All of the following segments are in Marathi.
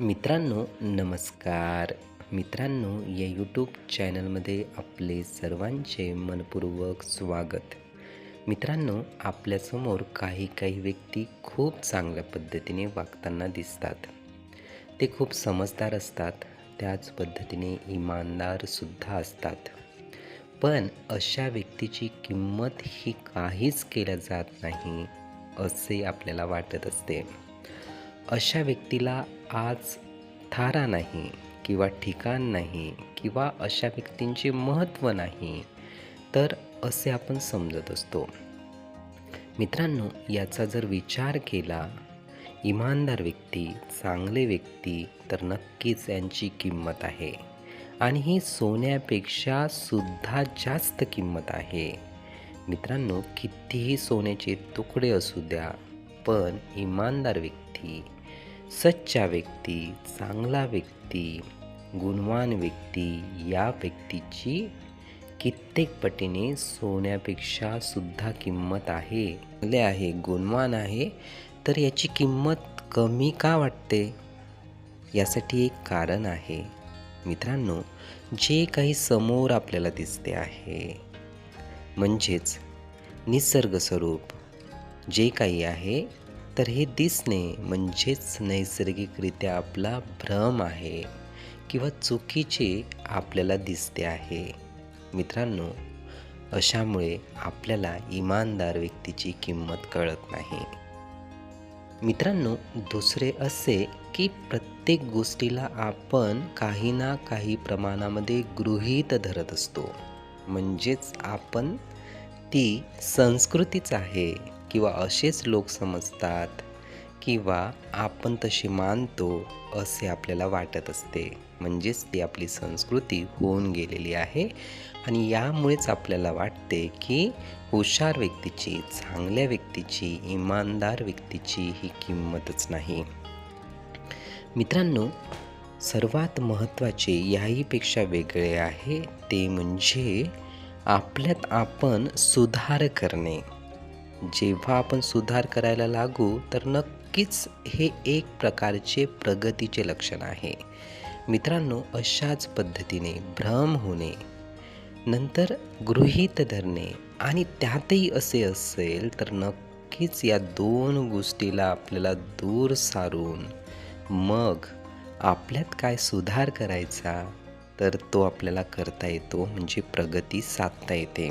मित्रांनो नमस्कार. मित्रांनो या यूट्यूब चॅनलमध्ये आपले सर्वांचे मनपूर्वक स्वागत. मित्रांनो आपल्यासमोर काही काही व्यक्ती खूप चांगल्या पद्धतीने वागताना दिसतात. ते खूप समजदार असतात त्याच पद्धतीने इमानदारसुद्धा असतात. पण अशा व्यक्तीची किंमत ही काहीच केल्या जात नाही असे आपल्याला वाटत असते. अशा व्यक्तीला आज थारा नाही किंवा ठिकाण नाही किंवा अशा व्यक्तींचे महत्त्व नाही तर असे आपण समजत असतो. मित्रांनो याचा जर विचार केला इमानदार व्यक्ती चांगले व्यक्ती तर नक्कीच यांची किंमत आहे. आणि ही सोन्यापेक्षा सुद्धा जास्त किंमत आहे. मित्रांनो कितीही सोन्याचे तुकडे असू द्या पण इमानदार व्यक्ती सच्चा व्यक्ती चांगला व्यक्ती गुणवान व्यक्ती या व्यक्तीची कित्येक पटीने सोन्यापेक्षा सुद्धा किंमत आहे. चांगले आहे गुणवान आहे तर याची किंमत कमी का वाटते? यासाठी एक कारण आहे. मित्रांनो जे काही समोर आपल्याला दिसते आहे म्हणजेच निसर्ग स्वरूप जे काही आहे तर हे दिसणे म्हणजेच नैसर्गिकरित्या आपला भ्रम आहे किंवा चुकीचे आपल्याला दिसते आहे. मित्रांनो अशामुळे आपल्याला इमानदार व्यक्तीची किंमत कळत नाही. मित्रांनो दुसरे असे की प्रत्येक गोष्टीला आपण काही ना काही प्रमाणामध्ये गृहीत धरत असतो. म्हणजेच आपण ती संस्कृतीच आहे. किंवा असेच लोक समजतात किंवा आपण तशी मानतो असे आपल्याला वाटत असते. म्हणजेच ती आपली संस्कृती होऊन गेलेली आहे आणि यामुळेच आपल्याला वाटते की हुशार व्यक्तीची चांगल्या व्यक्तीची इमानदार व्यक्तीची ही किंमतच नाही. मित्रांनो सर्वात महत्त्वाचे याहीपेक्षा वेगळे आहे ते म्हणजे आपल्यात आपण सुधार करणे. जेव्हा आपण सुधार करायला लागू तर नक्कीच हे एक प्रकारचे प्रगतीचे लक्षण आहे. मित्रांनो अशाच पद्धतीने भ्रम होणे नंतर गृहीत धरणे आणि त्यातही असे असेल तर नक्कीच या दोन गोष्टीला आपल्याला दूर सारून मग आपल्यात काय सुधार करायचा तर तो आपल्याला करता येतो म्हणजे प्रगती साधता येते.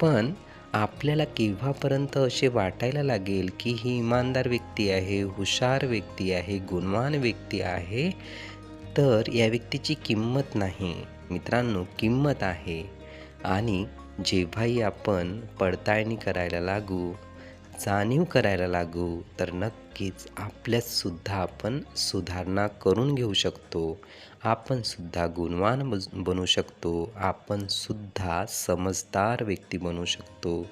पण आपल्याला केव्हापर्यंत असे वाटायला लागेल की ही इमानदार व्यक्ती आहे हुशार व्यक्ती आहे गुणवान व्यक्ती आहे तर या व्यक्तीची किंमत नाही. मित्रांनो किंमत आहे. आणि जेव्हाही आपण पडताळणी करायला लागू जाणीव करायला लागू तर नक्कीच आपल्यातसुद्धा आपण सुधारणा करून घेऊ शकतो. आपण सुद्धा गुणवान बज बनू शकतो. आपणसुद्धा समजदार व्यक्ती बनू शकतो.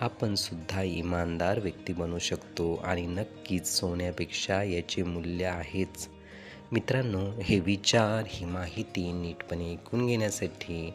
आपण सुद्धा इमानदार व्यक्ती बनू शकतो आणि नक्कीच सोन्यापेक्षा याचे मूल्य आहेच. मित्रांनो हे विचार ही माहिती नीटपणे ऐकून घेण्यासाठी